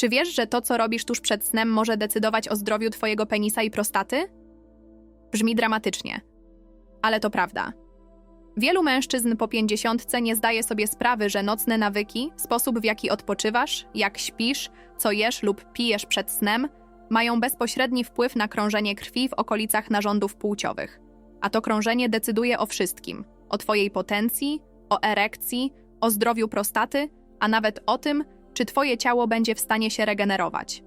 Czy wiesz, że to, co robisz tuż przed snem, może decydować o zdrowiu twojego penisa i prostaty? Brzmi dramatycznie, ale to prawda. Wielu mężczyzn po pięćdziesiątce nie zdaje sobie sprawy, że nocne nawyki, sposób w jaki odpoczywasz, jak śpisz, co jesz lub pijesz przed snem, mają bezpośredni wpływ na krążenie krwi w okolicach narządów płciowych. A to krążenie decyduje o wszystkim: o twojej potencji, o erekcji, o zdrowiu prostaty, a nawet o tym, czy twoje ciało będzie w stanie się regenerować.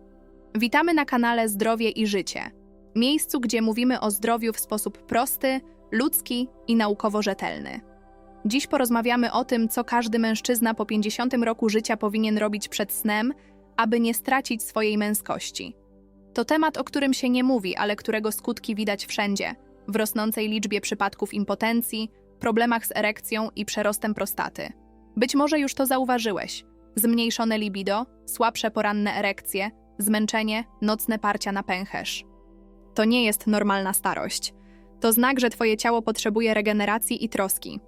Witamy na kanale Zdrowie i Życie, miejscu, gdzie mówimy o zdrowiu w sposób prosty, ludzki i naukowo rzetelny. Dziś porozmawiamy o tym, co każdy mężczyzna po 50 roku życia powinien robić przed snem, aby nie stracić swojej męskości. To temat, o którym się nie mówi, ale którego skutki widać wszędzie w rosnącej liczbie przypadków impotencji, problemach z erekcją i przerostem prostaty. Być może już to zauważyłeś. Zmniejszone libido, słabsze poranne erekcje, zmęczenie, nocne parcia na pęcherz. To nie jest normalna starość. To znak, że Twoje ciało potrzebuje regeneracji i troski.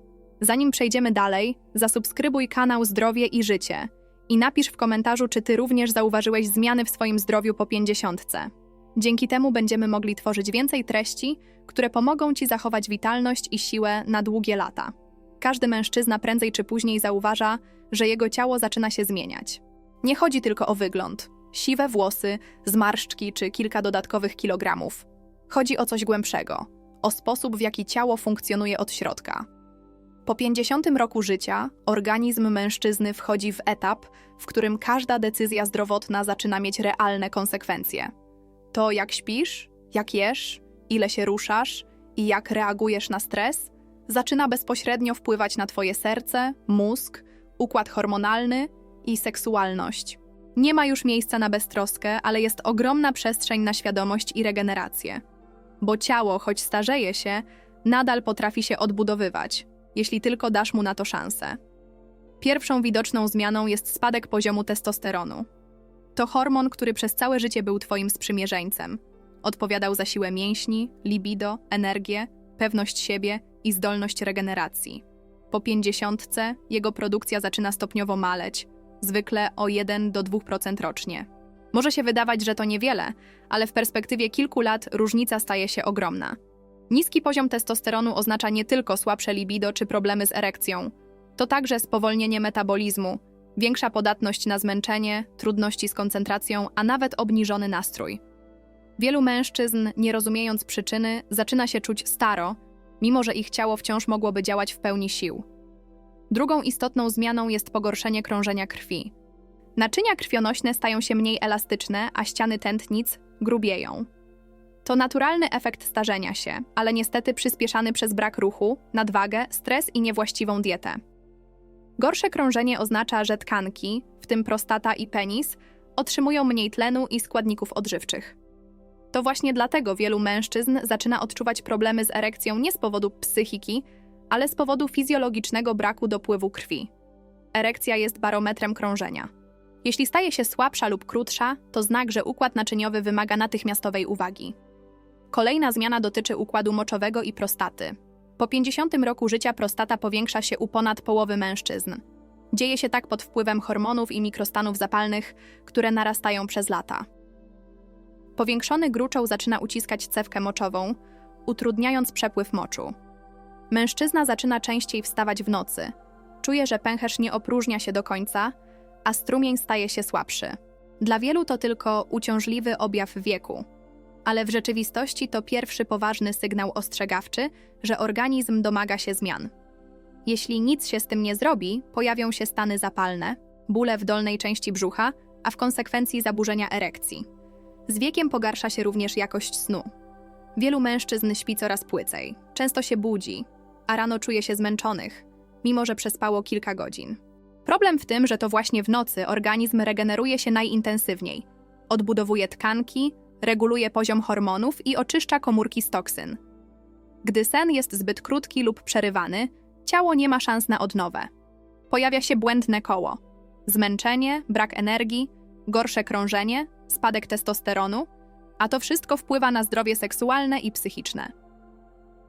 Zanim przejdziemy dalej, zasubskrybuj kanał Zdrowie i Życie i napisz w komentarzu, czy Ty również zauważyłeś zmiany w swoim zdrowiu po pięćdziesiątce. Dzięki temu będziemy mogli tworzyć więcej treści, które pomogą Ci zachować witalność i siłę na długie lata. Każdy mężczyzna prędzej czy później zauważa, że jego ciało zaczyna się zmieniać. Nie chodzi tylko o wygląd, siwe włosy, zmarszczki czy kilka dodatkowych kilogramów. Chodzi o coś głębszego, o sposób, w jaki ciało funkcjonuje od środka. Po 50 roku życia organizm mężczyzny wchodzi w etap, w którym każda decyzja zdrowotna zaczyna mieć realne konsekwencje. To, jak śpisz, jak jesz, ile się ruszasz i jak reagujesz na stres, zaczyna bezpośrednio wpływać na Twoje serce, mózg, układ hormonalny i seksualność. Nie ma już miejsca na beztroskę, ale jest ogromna przestrzeń na świadomość i regenerację. Bo ciało, choć starzeje się, nadal potrafi się odbudowywać, jeśli tylko dasz mu na to szansę. Pierwszą widoczną zmianą jest spadek poziomu testosteronu. To hormon, który przez całe życie był Twoim sprzymierzeńcem. Odpowiadał za siłę mięśni, libido, energię, pewność siebie i zdolność regeneracji. Po pięćdziesiątce jego produkcja zaczyna stopniowo maleć, zwykle o 1 do 2% rocznie. Może się wydawać, że to niewiele, ale w perspektywie kilku lat różnica staje się ogromna. Niski poziom testosteronu oznacza nie tylko słabsze libido czy problemy z erekcją. To także spowolnienie metabolizmu, większa podatność na zmęczenie, trudności z koncentracją, a nawet obniżony nastrój. Wielu mężczyzn, nie rozumiejąc przyczyny, zaczyna się czuć staro, mimo że ich ciało wciąż mogłoby działać w pełni sił. Drugą istotną zmianą jest pogorszenie krążenia krwi. Naczynia krwionośne stają się mniej elastyczne, a ściany tętnic grubieją. To naturalny efekt starzenia się, ale niestety przyspieszany przez brak ruchu, nadwagę, stres i niewłaściwą dietę. Gorsze krążenie oznacza, że tkanki, w tym prostata i penis, otrzymują mniej tlenu i składników odżywczych. To właśnie dlatego wielu mężczyzn zaczyna odczuwać problemy z erekcją nie z powodu psychiki, ale z powodu fizjologicznego braku dopływu krwi. Erekcja jest barometrem krążenia. Jeśli staje się słabsza lub krótsza, to znak, że układ naczyniowy wymaga natychmiastowej uwagi. Kolejna zmiana dotyczy układu moczowego i prostaty. Po 50 roku życia prostata powiększa się u ponad połowy mężczyzn. Dzieje się tak pod wpływem hormonów i mikrostanów zapalnych, które narastają przez lata. Powiększony gruczoł zaczyna uciskać cewkę moczową, utrudniając przepływ moczu. Mężczyzna zaczyna częściej wstawać w nocy. Czuje, że pęcherz nie opróżnia się do końca, a strumień staje się słabszy. Dla wielu to tylko uciążliwy objaw wieku, ale w rzeczywistości to pierwszy poważny sygnał ostrzegawczy, że organizm domaga się zmian. Jeśli nic się z tym nie zrobi, pojawią się stany zapalne, bóle w dolnej części brzucha, a w konsekwencji zaburzenia erekcji. Z wiekiem pogarsza się również jakość snu. Wielu mężczyzn śpi coraz płycej, często się budzi, a rano czuje się zmęczonych, mimo że przespało kilka godzin. Problem w tym, że to właśnie w nocy organizm regeneruje się najintensywniej. Odbudowuje tkanki, reguluje poziom hormonów i oczyszcza komórki z toksyn. Gdy sen jest zbyt krótki lub przerywany, ciało nie ma szans na odnowę. Pojawia się błędne koło. Zmęczenie, brak energii, gorsze krążenie, spadek testosteronu, a to wszystko wpływa na zdrowie seksualne i psychiczne.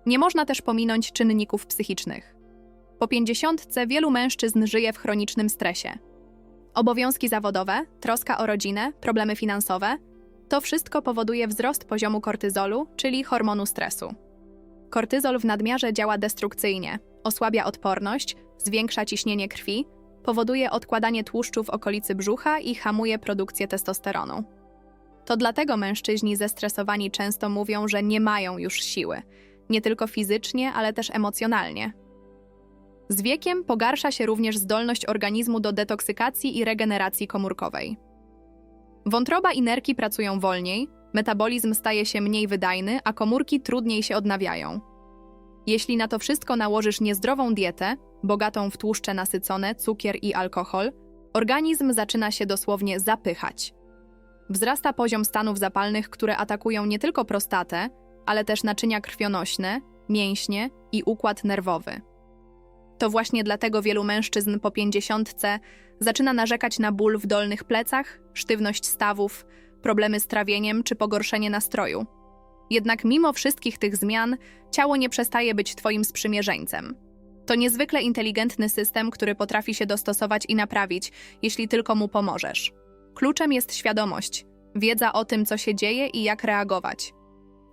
Nie można też pominąć czynników psychicznych. Po pięćdziesiątce wielu mężczyzn żyje w chronicznym stresie. Obowiązki zawodowe, troska o rodzinę, problemy finansowe to wszystko powoduje wzrost poziomu kortyzolu, czyli hormonu stresu. Kortyzol w nadmiarze działa destrukcyjnie, osłabia odporność, zwiększa ciśnienie krwi, powoduje odkładanie tłuszczu w okolicy brzucha i hamuje produkcję testosteronu. To dlatego mężczyźni zestresowani często mówią, że nie mają już siły, nie tylko fizycznie, ale też emocjonalnie. Z wiekiem pogarsza się również zdolność organizmu do detoksykacji i regeneracji komórkowej. Wątroba i nerki pracują wolniej, metabolizm staje się mniej wydajny, a komórki trudniej się odnawiają. Jeśli na to wszystko nałożysz niezdrową dietę, bogatą w tłuszcze nasycone, cukier i alkohol, organizm zaczyna się dosłownie zapychać. Wzrasta poziom stanów zapalnych, które atakują nie tylko prostatę, ale też naczynia krwionośne, mięśnie i układ nerwowy. To właśnie dlatego wielu mężczyzn po pięćdziesiątce zaczyna narzekać na ból w dolnych plecach, sztywność stawów, problemy z trawieniem czy pogorszenie nastroju. Jednak mimo wszystkich tych zmian, ciało nie przestaje być Twoim sprzymierzeńcem. To niezwykle inteligentny system, który potrafi się dostosować i naprawić, jeśli tylko mu pomożesz. Kluczem jest świadomość, wiedza o tym, co się dzieje i jak reagować.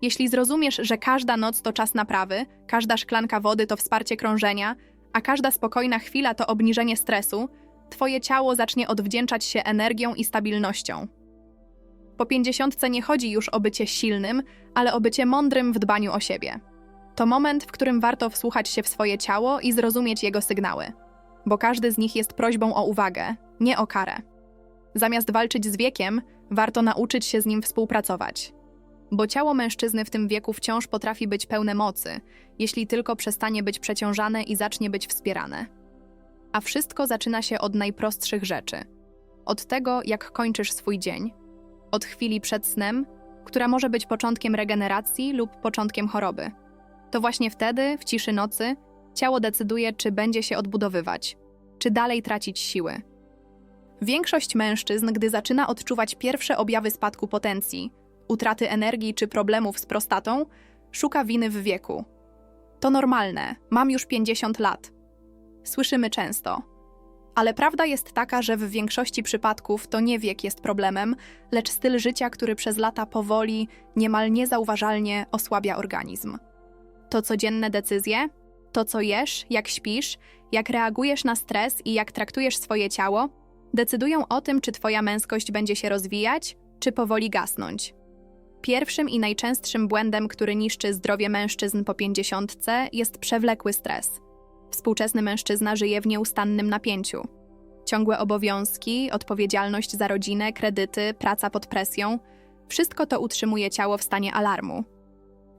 Jeśli zrozumiesz, że każda noc to czas naprawy, każda szklanka wody to wsparcie krążenia, a każda spokojna chwila to obniżenie stresu, Twoje ciało zacznie odwdzięczać się energią i stabilnością. Po pięćdziesiątce nie chodzi już o bycie silnym, ale o bycie mądrym w dbaniu o siebie. To moment, w którym warto wsłuchać się w swoje ciało i zrozumieć jego sygnały, bo każdy z nich jest prośbą o uwagę, nie o karę. Zamiast walczyć z wiekiem, warto nauczyć się z nim współpracować. Bo ciało mężczyzny w tym wieku wciąż potrafi być pełne mocy, jeśli tylko przestanie być przeciążane i zacznie być wspierane. A wszystko zaczyna się od najprostszych rzeczy. Od tego, jak kończysz swój dzień, od chwili przed snem, która może być początkiem regeneracji lub początkiem choroby. To właśnie wtedy, w ciszy nocy, ciało decyduje, czy będzie się odbudowywać, czy dalej tracić siły. Większość mężczyzn, gdy zaczyna odczuwać pierwsze objawy spadku potencji, utraty energii czy problemów z prostatą, szuka winy w wieku. To normalne, mam już 50 lat. Słyszymy często. Ale prawda jest taka, że w większości przypadków to nie wiek jest problemem, lecz styl życia, który przez lata powoli, niemal niezauważalnie osłabia organizm. To codzienne decyzje, to co jesz, jak śpisz, jak reagujesz na stres i jak traktujesz swoje ciało, decydują o tym, czy Twoja męskość będzie się rozwijać, czy powoli gasnąć. Pierwszym i najczęstszym błędem, który niszczy zdrowie mężczyzn po pięćdziesiątce, jest przewlekły stres. Współczesny mężczyzna żyje w nieustannym napięciu. Ciągłe obowiązki, odpowiedzialność za rodzinę, kredyty, praca pod presją wszystko to utrzymuje ciało w stanie alarmu.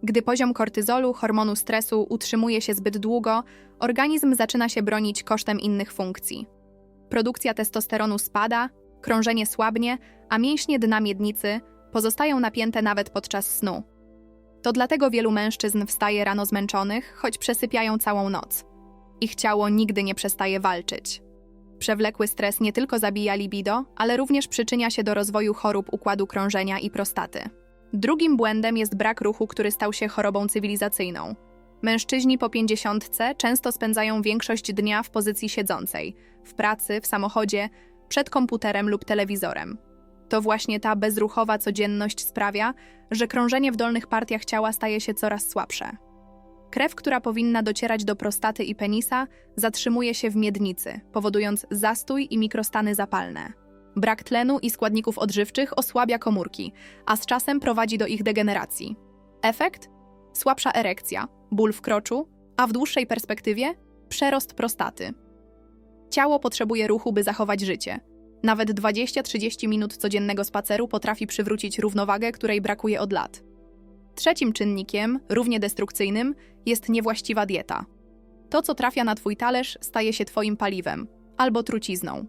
Gdy poziom kortyzolu, hormonu stresu, utrzymuje się zbyt długo, organizm zaczyna się bronić kosztem innych funkcji. Produkcja testosteronu spada, krążenie słabnie, a mięśnie dna miednicy pozostają napięte nawet podczas snu. To dlatego wielu mężczyzn wstaje rano zmęczonych, choć przesypiają całą noc. Ich ciało nigdy nie przestaje walczyć. Przewlekły stres nie tylko zabija libido, ale również przyczynia się do rozwoju chorób układu krążenia i prostaty. Drugim błędem jest brak ruchu, który stał się chorobą cywilizacyjną. Mężczyźni po pięćdziesiątce często spędzają większość dnia w pozycji siedzącej, w pracy, w samochodzie, przed komputerem lub telewizorem. To właśnie ta bezruchowa codzienność sprawia, że krążenie w dolnych partiach ciała staje się coraz słabsze. Krew, która powinna docierać do prostaty i penisa, zatrzymuje się w miednicy, powodując zastój i mikrostany zapalne. Brak tlenu i składników odżywczych osłabia komórki, a z czasem prowadzi do ich degeneracji. Efekt? Słabsza erekcja, ból w kroczu, a w dłuższej perspektywie przerost prostaty. Ciało potrzebuje ruchu, by zachować życie. Nawet 20-30 minut codziennego spaceru potrafi przywrócić równowagę, której brakuje od lat. Trzecim czynnikiem, równie destrukcyjnym, jest niewłaściwa dieta. To, co trafia na Twój talerz, staje się Twoim paliwem albo trucizną.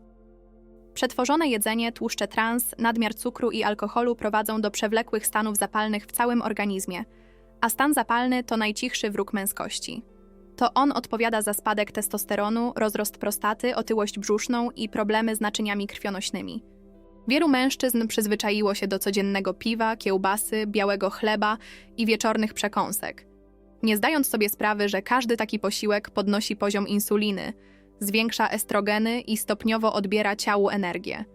Przetworzone jedzenie, tłuszcze trans, nadmiar cukru i alkoholu prowadzą do przewlekłych stanów zapalnych w całym organizmie, a stan zapalny to najcichszy wróg męskości. To on odpowiada za spadek testosteronu, rozrost prostaty, otyłość brzuszną i problemy z naczyniami krwionośnymi. Wielu mężczyzn przyzwyczaiło się do codziennego piwa, kiełbasy, białego chleba i wieczornych przekąsek. Nie zdając sobie sprawy, że każdy taki posiłek podnosi poziom insuliny, zwiększa estrogeny i stopniowo odbiera ciału energię.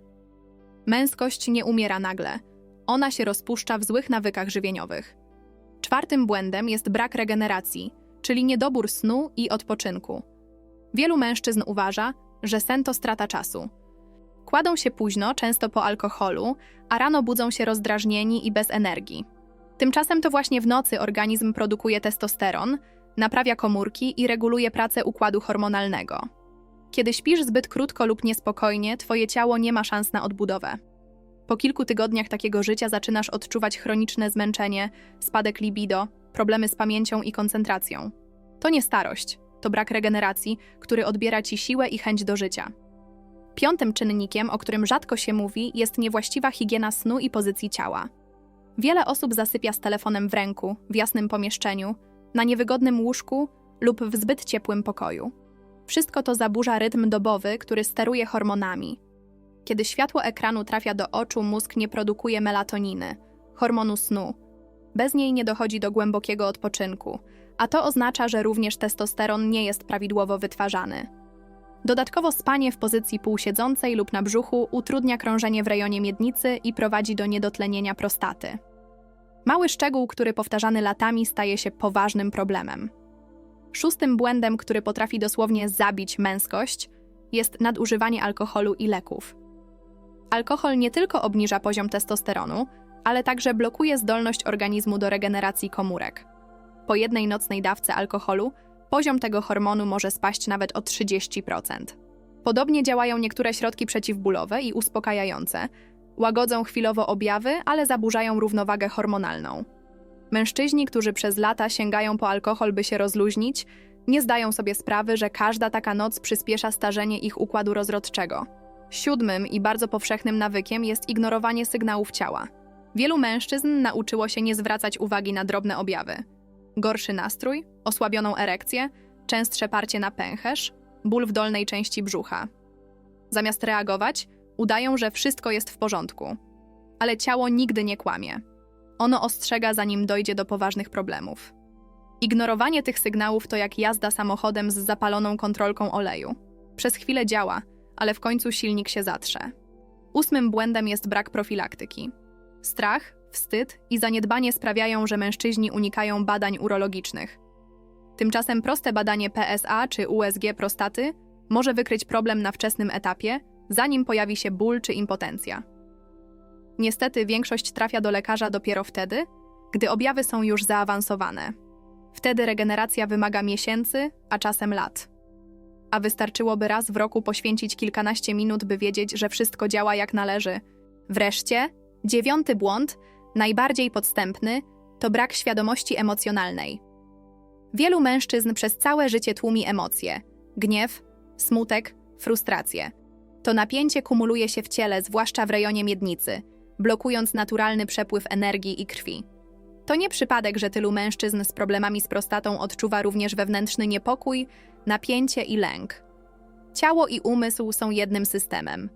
Męskość nie umiera nagle. Ona się rozpuszcza w złych nawykach żywieniowych. Czwartym błędem jest brak regeneracji, czyli niedobór snu i odpoczynku. Wielu mężczyzn uważa, że sen to strata czasu. Kładą się późno, często po alkoholu, a rano budzą się rozdrażnieni i bez energii. Tymczasem to właśnie w nocy organizm produkuje testosteron, naprawia komórki i reguluje pracę układu hormonalnego. Kiedy śpisz zbyt krótko lub niespokojnie, twoje ciało nie ma szans na odbudowę. Po kilku tygodniach takiego życia zaczynasz odczuwać chroniczne zmęczenie, spadek libido, problemy z pamięcią i koncentracją. To nie starość, to brak regeneracji, który odbiera ci siłę i chęć do życia. Piątym czynnikiem, o którym rzadko się mówi, jest niewłaściwa higiena snu i pozycji ciała. Wiele osób zasypia z telefonem w ręku, w jasnym pomieszczeniu, na niewygodnym łóżku lub w zbyt ciepłym pokoju. Wszystko to zaburza rytm dobowy, który steruje hormonami. Kiedy światło ekranu trafia do oczu, mózg nie produkuje melatoniny, hormonu snu. Bez niej nie dochodzi do głębokiego odpoczynku, a to oznacza, że również testosteron nie jest prawidłowo wytwarzany. Dodatkowo spanie w pozycji półsiedzącej lub na brzuchu utrudnia krążenie w rejonie miednicy i prowadzi do niedotlenienia prostaty. Mały szczegół, który powtarzany latami staje się poważnym problemem. Szóstym błędem, który potrafi dosłownie zabić męskość, jest nadużywanie alkoholu i leków. Alkohol nie tylko obniża poziom testosteronu, ale także blokuje zdolność organizmu do regeneracji komórek. Po jednej nocnej dawce alkoholu poziom tego hormonu może spaść nawet o 30%. Podobnie działają niektóre środki przeciwbólowe i uspokajające, łagodzą chwilowo objawy, ale zaburzają równowagę hormonalną. Mężczyźni, którzy przez lata sięgają po alkohol, by się rozluźnić, nie zdają sobie sprawy, że każda taka noc przyspiesza starzenie ich układu rozrodczego. Siódmym i bardzo powszechnym nawykiem jest ignorowanie sygnałów ciała. Wielu mężczyzn nauczyło się nie zwracać uwagi na drobne objawy. Gorszy nastrój, osłabioną erekcję, częstsze parcie na pęcherz, ból w dolnej części brzucha. Zamiast reagować, udają, że wszystko jest w porządku. Ale ciało nigdy nie kłamie. Ono ostrzega, zanim dojdzie do poważnych problemów. Ignorowanie tych sygnałów to jak jazda samochodem z zapaloną kontrolką oleju. Przez chwilę działa, ale w końcu silnik się zatrze. Ósmym błędem jest brak profilaktyki. Strach, wstyd i zaniedbanie sprawiają, że mężczyźni unikają badań urologicznych. Tymczasem proste badanie PSA czy USG prostaty może wykryć problem na wczesnym etapie, zanim pojawi się ból czy impotencja. Niestety większość trafia do lekarza dopiero wtedy, gdy objawy są już zaawansowane. Wtedy regeneracja wymaga miesięcy, a czasem lat. A wystarczyłoby raz w roku poświęcić kilkanaście minut, by wiedzieć, że wszystko działa jak należy. Wreszcie, dziewiąty błąd, najbardziej podstępny, to brak świadomości emocjonalnej. Wielu mężczyzn przez całe życie tłumi emocje gniew, smutek, frustrację. To napięcie kumuluje się w ciele, zwłaszcza w rejonie miednicy, blokując naturalny przepływ energii i krwi. To nie przypadek, że tylu mężczyzn z problemami z prostatą odczuwa również wewnętrzny niepokój, napięcie i lęk. Ciało i umysł są jednym systemem.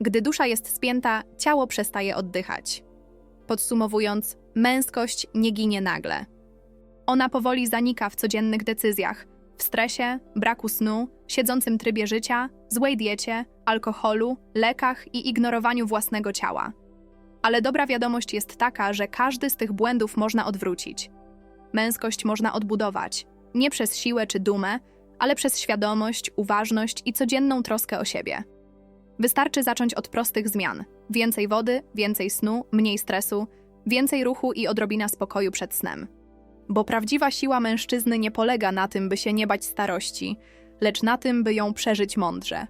Gdy dusza jest spięta, ciało przestaje oddychać. Podsumowując, męskość nie ginie nagle. Ona powoli zanika w codziennych decyzjach, w stresie, braku snu, siedzącym trybie życia, złej diecie, alkoholu, lekach i ignorowaniu własnego ciała. Ale dobra wiadomość jest taka, że każdy z tych błędów można odwrócić. Męskość można odbudować, nie przez siłę czy dumę, ale przez świadomość, uważność i codzienną troskę o siebie. Wystarczy zacząć od prostych zmian: więcej wody, więcej snu, mniej stresu, więcej ruchu i odrobina spokoju przed snem. Bo prawdziwa siła mężczyzny nie polega na tym, by się nie bać starości, lecz na tym, by ją przeżyć mądrze.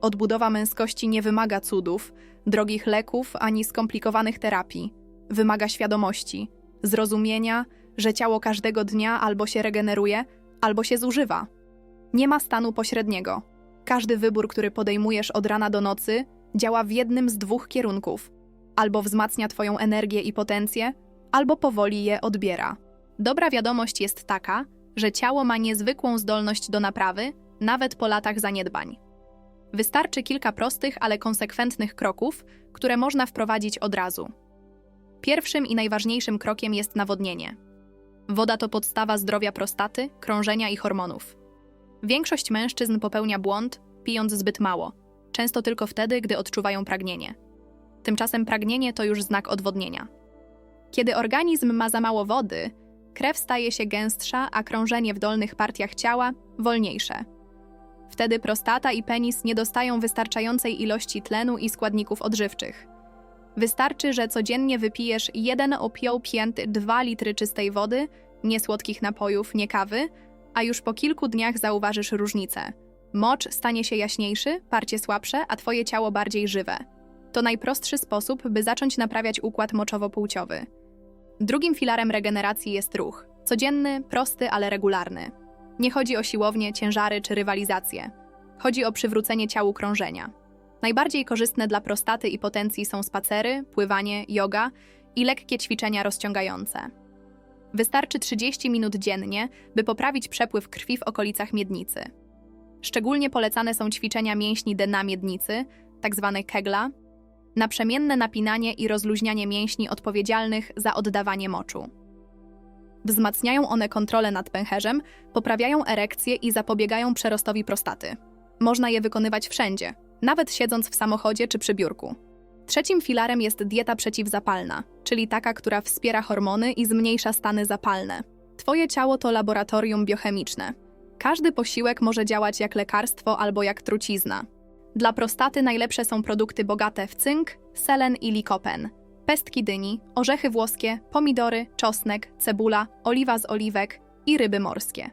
Odbudowa męskości nie wymaga cudów, drogich leków ani skomplikowanych terapii. Wymaga świadomości, zrozumienia, że ciało każdego dnia albo się regeneruje, albo się zużywa. Nie ma stanu pośredniego. Każdy wybór, który podejmujesz od rana do nocy, działa w jednym z dwóch kierunków: albo wzmacnia Twoją energię i potencję, albo powoli je odbiera. Dobra wiadomość jest taka, że ciało ma niezwykłą zdolność do naprawy, nawet po latach zaniedbań. Wystarczy kilka prostych, ale konsekwentnych kroków, które można wprowadzić od razu. Pierwszym i najważniejszym krokiem jest nawodnienie. Woda to podstawa zdrowia prostaty, krążenia i hormonów. Większość mężczyzn popełnia błąd, pijąc zbyt mało, często tylko wtedy, gdy odczuwają pragnienie. Tymczasem pragnienie to już znak odwodnienia. Kiedy organizm ma za mało wody, krew staje się gęstsza, a krążenie w dolnych partiach ciała wolniejsze. Wtedy prostata i penis nie dostają wystarczającej ilości tlenu i składników odżywczych. Wystarczy, że codziennie wypijesz jeden opioł pięty 2 litry czystej wody, nie słodkich napojów, nie kawy, a już po kilku dniach zauważysz różnicę. Mocz stanie się jaśniejszy, parcie słabsze, a twoje ciało bardziej żywe. To najprostszy sposób, by zacząć naprawiać układ moczowo-płciowy. Drugim filarem regeneracji jest ruch. Codzienny, prosty, ale regularny. Nie chodzi o siłownię, ciężary czy rywalizację. Chodzi o przywrócenie ciału krążenia. Najbardziej korzystne dla prostaty i potencji są spacery, pływanie, yoga i lekkie ćwiczenia rozciągające. Wystarczy 30 minut dziennie, by poprawić przepływ krwi w okolicach miednicy. Szczególnie polecane są ćwiczenia mięśni dna miednicy, tzw. kegla, naprzemienne napinanie i rozluźnianie mięśni odpowiedzialnych za oddawanie moczu. Wzmacniają one kontrolę nad pęcherzem, poprawiają erekcję i zapobiegają przerostowi prostaty. Można je wykonywać wszędzie, nawet siedząc w samochodzie czy przy biurku. Trzecim filarem jest dieta przeciwzapalna, czyli taka, która wspiera hormony i zmniejsza stany zapalne. Twoje ciało to laboratorium biochemiczne. Każdy posiłek może działać jak lekarstwo albo jak trucizna. Dla prostaty najlepsze są produkty bogate w cynk, selen i likopen, pestki dyni, orzechy włoskie, pomidory, czosnek, cebula, oliwa z oliwek i ryby morskie.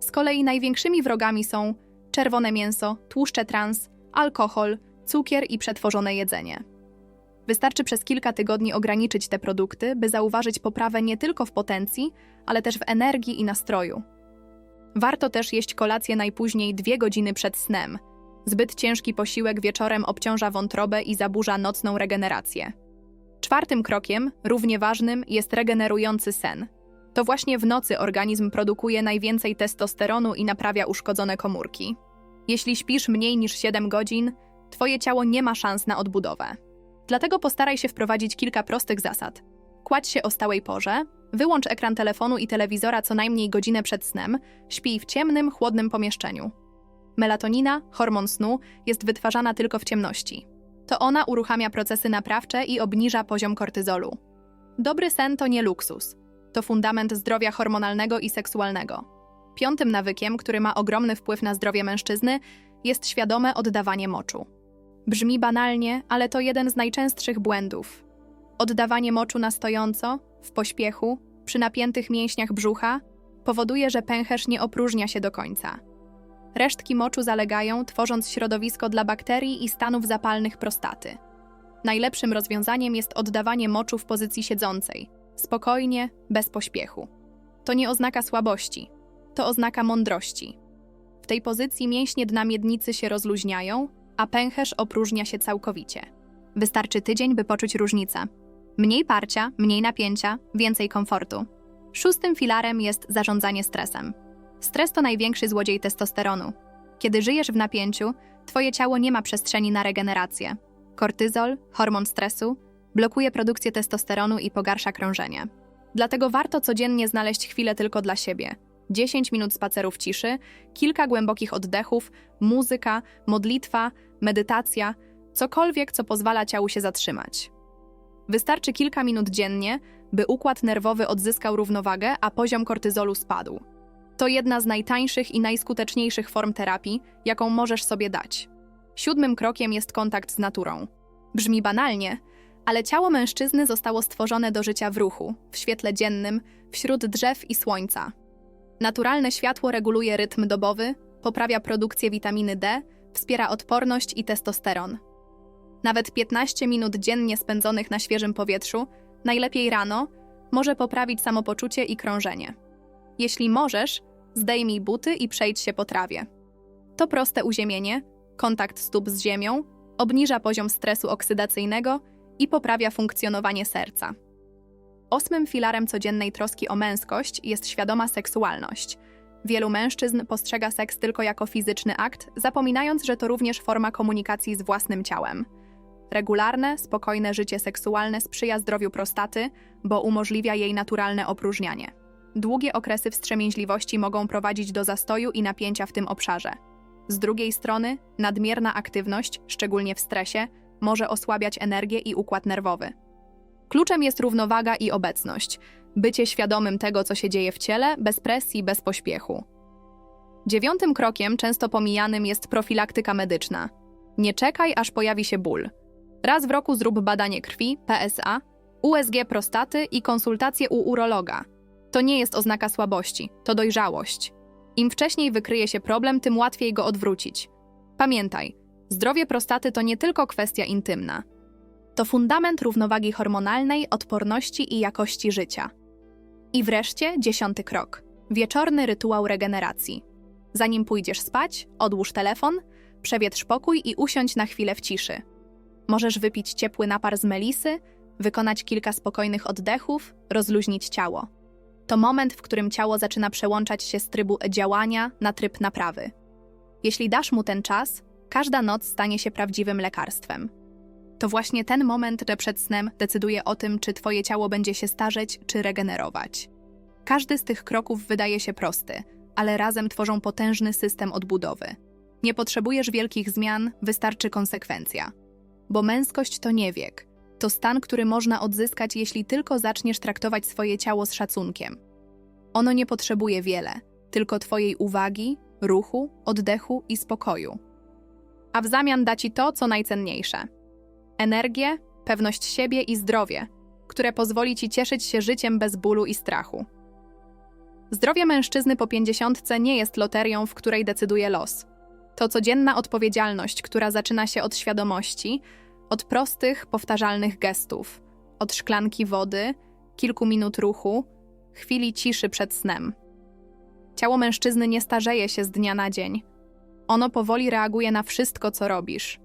Z kolei największymi wrogami są czerwone mięso, tłuszcze trans, alkohol, cukier i przetworzone jedzenie. Wystarczy przez kilka tygodni ograniczyć te produkty, by zauważyć poprawę nie tylko w potencji, ale też w energii i nastroju. Warto też jeść kolację najpóźniej dwie godziny przed snem. Zbyt ciężki posiłek wieczorem obciąża wątrobę i zaburza nocną regenerację. Czwartym krokiem, równie ważnym, jest regenerujący sen. To właśnie w nocy organizm produkuje najwięcej testosteronu i naprawia uszkodzone komórki. Jeśli śpisz mniej niż 7 godzin, twoje ciało nie ma szans na odbudowę. Dlatego postaraj się wprowadzić kilka prostych zasad. Kładź się o stałej porze, wyłącz ekran telefonu i telewizora co najmniej godzinę przed snem, śpij w ciemnym, chłodnym pomieszczeniu. Melatonina, hormon snu, jest wytwarzana tylko w ciemności. To ona uruchamia procesy naprawcze i obniża poziom kortyzolu. Dobry sen to nie luksus. To fundament zdrowia hormonalnego i seksualnego. Piątym nawykiem, który ma ogromny wpływ na zdrowie mężczyzny, jest świadome oddawanie moczu. Brzmi banalnie, ale to jeden z najczęstszych błędów. Oddawanie moczu na stojąco, w pośpiechu, przy napiętych mięśniach brzucha, powoduje, że pęcherz nie opróżnia się do końca. Resztki moczu zalegają, tworząc środowisko dla bakterii i stanów zapalnych prostaty. Najlepszym rozwiązaniem jest oddawanie moczu w pozycji siedzącej, spokojnie, bez pośpiechu. To nie oznaka słabości, to oznaka mądrości. W tej pozycji mięśnie dna miednicy się rozluźniają, a pęcherz opróżnia się całkowicie. Wystarczy tydzień, by poczuć różnicę. Mniej parcia, mniej napięcia, więcej komfortu. Szóstym filarem jest zarządzanie stresem. Stres to największy złodziej testosteronu. Kiedy żyjesz w napięciu, twoje ciało nie ma przestrzeni na regenerację. Kortyzol, hormon stresu, blokuje produkcję testosteronu i pogarsza krążenie. Dlatego warto codziennie znaleźć chwilę tylko dla siebie. 10 minut spacerów ciszy, kilka głębokich oddechów, muzyka, modlitwa, medytacja, cokolwiek, co pozwala ciału się zatrzymać. Wystarczy kilka minut dziennie, by układ nerwowy odzyskał równowagę, a poziom kortyzolu spadł. To jedna z najtańszych i najskuteczniejszych form terapii, jaką możesz sobie dać. Siódmym krokiem jest kontakt z naturą. Brzmi banalnie, ale ciało mężczyzny zostało stworzone do życia w ruchu, w świetle dziennym, wśród drzew i słońca. Naturalne światło reguluje rytm dobowy, poprawia produkcję witaminy D, wspiera odporność i testosteron. Nawet 15 minut dziennie spędzonych na świeżym powietrzu, najlepiej rano, może poprawić samopoczucie i krążenie. Jeśli możesz, zdejmij buty i przejdź się po trawie. To proste uziemienie, kontakt stóp z ziemią, obniża poziom stresu oksydacyjnego i poprawia funkcjonowanie serca. Ósmym filarem codziennej troski o męskość jest świadoma seksualność. Wielu mężczyzn postrzega seks tylko jako fizyczny akt, zapominając, że to również forma komunikacji z własnym ciałem. Regularne, spokojne życie seksualne sprzyja zdrowiu prostaty, bo umożliwia jej naturalne opróżnianie. Długie okresy wstrzemięźliwości mogą prowadzić do zastoju i napięcia w tym obszarze. Z drugiej strony, nadmierna aktywność, szczególnie w stresie, może osłabiać energię i układ nerwowy. Kluczem jest równowaga i obecność, bycie świadomym tego, co się dzieje w ciele, bez presji, bez pośpiechu. Dziewiątym krokiem, często pomijanym, jest profilaktyka medyczna. Nie czekaj, aż pojawi się ból. Raz w roku zrób badanie krwi, PSA, USG prostaty i konsultacje u urologa. To nie jest oznaka słabości, to dojrzałość. Im wcześniej wykryje się problem, tym łatwiej go odwrócić. Pamiętaj, zdrowie prostaty to nie tylko kwestia intymna. To fundament równowagi hormonalnej, odporności i jakości życia. I wreszcie dziesiąty krok. Wieczorny rytuał regeneracji. Zanim pójdziesz spać, odłóż telefon, przewietrz pokój i usiądź na chwilę w ciszy. Możesz wypić ciepły napar z melisy, wykonać kilka spokojnych oddechów, rozluźnić ciało. To moment, w którym ciało zaczyna przełączać się z trybu działania na tryb naprawy. Jeśli dasz mu ten czas, każda noc stanie się prawdziwym lekarstwem. To właśnie ten moment, że przed snem decyduje o tym, czy twoje ciało będzie się starzeć, czy regenerować. Każdy z tych kroków wydaje się prosty, ale razem tworzą potężny system odbudowy. Nie potrzebujesz wielkich zmian, wystarczy konsekwencja. Bo męskość to nie wiek. To stan, który można odzyskać, jeśli tylko zaczniesz traktować swoje ciało z szacunkiem. Ono nie potrzebuje wiele, tylko Twojej uwagi, ruchu, oddechu i spokoju. A w zamian da Ci to, co najcenniejsze: energię, pewność siebie i zdrowie, które pozwoli Ci cieszyć się życiem bez bólu i strachu. Zdrowie mężczyzny po pięćdziesiątce nie jest loterią, w której decyduje los. To codzienna odpowiedzialność, która zaczyna się od świadomości, od prostych, powtarzalnych gestów, od szklanki wody, kilku minut ruchu, chwili ciszy przed snem. Ciało mężczyzny nie starzeje się z dnia na dzień. Ono powoli reaguje na wszystko, co robisz.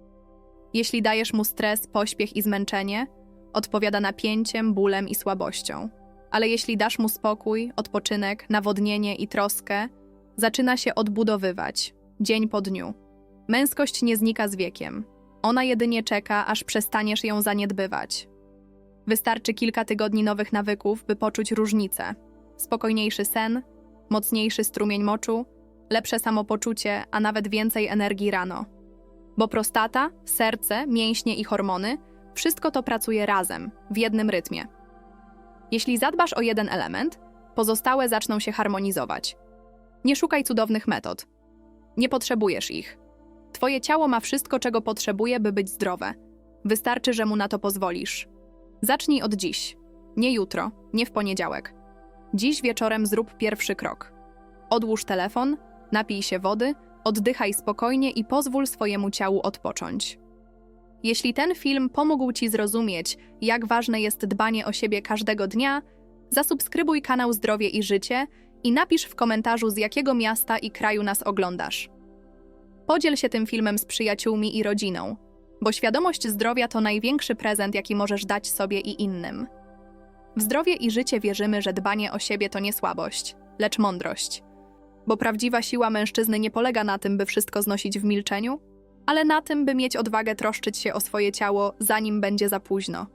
Jeśli dajesz mu stres, pośpiech i zmęczenie, odpowiada napięciem, bólem i słabością. Ale jeśli dasz mu spokój, odpoczynek, nawodnienie i troskę, zaczyna się odbudowywać, dzień po dniu. Męskość nie znika z wiekiem. Ona jedynie czeka, aż przestaniesz ją zaniedbywać. Wystarczy kilka tygodni nowych nawyków, by poczuć różnicę. Spokojniejszy sen, mocniejszy strumień moczu, lepsze samopoczucie, a nawet więcej energii rano. Bo prostata, serce, mięśnie i hormony wszystko to pracuje razem, w jednym rytmie. Jeśli zadbasz o jeden element, pozostałe zaczną się harmonizować. Nie szukaj cudownych metod. Nie potrzebujesz ich. Twoje ciało ma wszystko, czego potrzebuje, by być zdrowe. Wystarczy, że mu na to pozwolisz. Zacznij od dziś. Nie jutro, nie w poniedziałek. Dziś wieczorem zrób pierwszy krok. Odłóż telefon, napij się wody, oddychaj spokojnie i pozwól swojemu ciału odpocząć. Jeśli ten film pomógł Ci zrozumieć, jak ważne jest dbanie o siebie każdego dnia, zasubskrybuj kanał Zdrowie i Życie i napisz w komentarzu, z jakiego miasta i kraju nas oglądasz. Podziel się tym filmem z przyjaciółmi i rodziną, bo świadomość zdrowia to największy prezent, jaki możesz dać sobie i innym. W zdrowie i życie wierzymy, że dbanie o siebie to nie słabość, lecz mądrość. Bo prawdziwa siła mężczyzny nie polega na tym, by wszystko znosić w milczeniu, ale na tym, by mieć odwagę troszczyć się o swoje ciało, zanim będzie za późno.